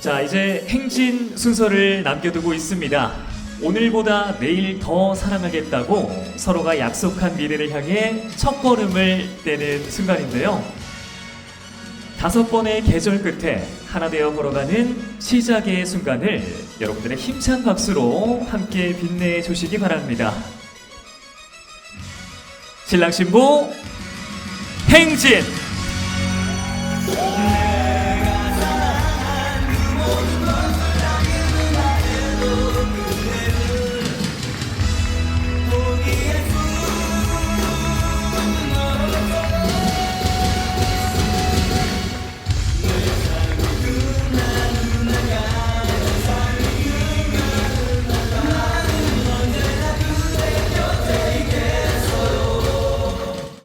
자, 이제 행진 순서를 남겨두고 있습니다. 오늘보다 내일 더 사랑하겠다고 서로가 약속한 미래를 향해 첫 걸음을 떼는 순간인데요. 다섯 번의 계절 끝에 하나 되어 걸어가는 시작의 순간을 여러분들의 힘찬 박수로 함께 빛내 주시기 바랍니다. 신랑 신부 행진!